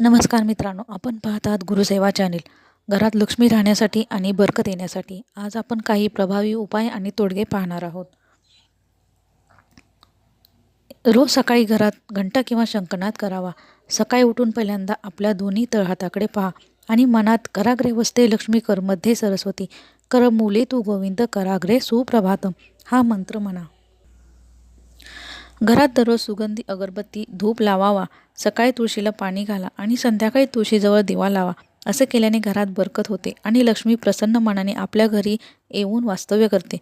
नमस्कार मित्रांनो आपण पाहत आहात गुरुसेवा चॅनेल. घरात लक्ष्मी राहण्यासाठी आणि बरकत येण्यासाठी आज आपण काही प्रभावी उपाय आणि तोडगे पाहणार आहोत. रोज सकाळी घरात घंटा किंवा शंकनाद करावा. सकाळी उठून पहिल्यांदा आपल्या दोन्ही तळहाताकडे पहा आणि मनात कराग्रे वसते लक्ष्मी कर मध्ये सरस्वती. कर मुले तू गोविंद कराग्रे सुप्रभातम. हा मंत्र म्हणा. घरात दररोज सुगंधी अगरबत्ती धूप लावावा सकाळी तुळशीला पाणी घाला आणि संध्याकाळी तुळशीजवळ दिवा लावा असे केल्याने घरात बरकत होते आणि लक्ष्मी प्रसन्न मनाने आपल्या घरी येऊन वास्तव्य करते.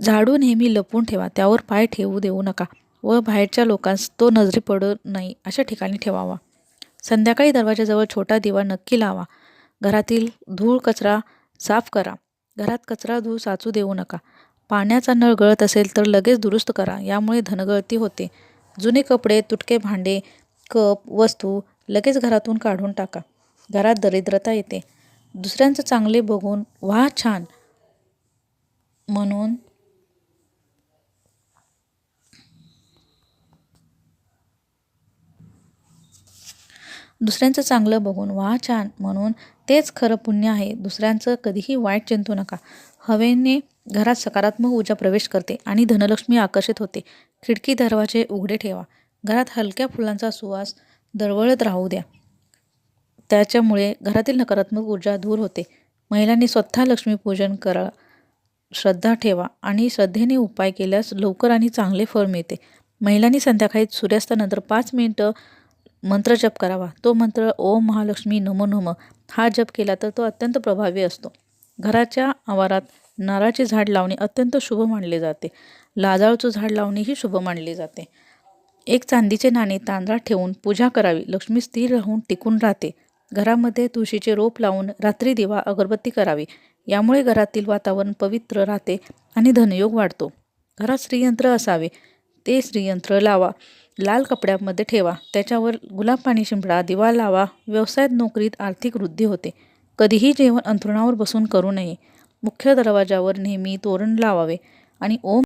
झाडू नेहमी लपवून ठेवा त्यावर पाय ठेवू देऊ नका व बाहेरच्या लोकांस तो नजरी पडू नाही अशा ठिकाणी ठेवावा. संध्याकाळी दरवाजाजवळ छोटा दिवा नक्की लावा. घरातील धूळ कचरा साफ करा. घरात कचरा धूळ साचू देऊ नका. पाण्याचा नळ गळत असेल तर लगेच दुरुस्त करा. यामुळे धनगळती होते. जुने कपडे तुटके भांडे कप वस्तू लगेच घरातून काढून टाका. घरात दरिद्रता येते. दुसऱ्यांचं चांगले बघून वा छान. म्हणून दुसऱ्यांचं चांगलं बघून वा छान म्हणून तेच खरं पुण्य आहे. दुसऱ्यांचं कधीही वाईट चिंतू नका. हवेने घरात सकारात्मक ऊर्जा प्रवेश करते आणि धनलक्ष्मी आकर्षित होते. खिडकी दरवाजे उघडे ठेवा. घरात हलक्या फुलांचा सुवास दरवळत राहू द्या. त्याच्यामुळे घरातील नकारात्मक ऊर्जा दूर होते. महिलांनी स्वतः लक्ष्मीपूजन करा. श्रद्धा ठेवा आणि श्रद्धेने उपाय केल्यास लवकर आणि चांगले फळ मिळते. महिलांनी संध्याकाळी सूर्यास्तानंतर पाच मिनिटं मंत्र जप करावा. तो मंत्र ओम महालक्ष्मी नमो नम हा जप केला तर तो अत्यंत प्रभावी असतो. घराच्या आवारात नारळाचे झाड लावणे अत्यंत शुभ मानले जाते. लाजाळचं झाड लावणेही शुभ मानले जाते. एक चांदीचे नाणे तांदळात ठेवून पूजा करावी. लक्ष्मी स्थिर राहून टिकून राहते. घरामध्ये तुळशीचे रोप लावून रात्री दिवा अगरबत्ती करावी. यामुळे घरातील वातावरण पवित्र राहते आणि धनयोग वाढतो. घरात श्रीयंत्र असावे. ते श्रीयंत्र लावा. लाल कपड्यामध्ये ठेवा. त्याच्यावर गुलाब पाणी शिंपडा दिवा लावा. व्यवसायात नोकरीत आर्थिक वृद्धी होते. कधीही जेवण अंथरुणावर बसून करू नये. मुख्य दरवाजावर नेहमी तोरण लावावे आणि ओम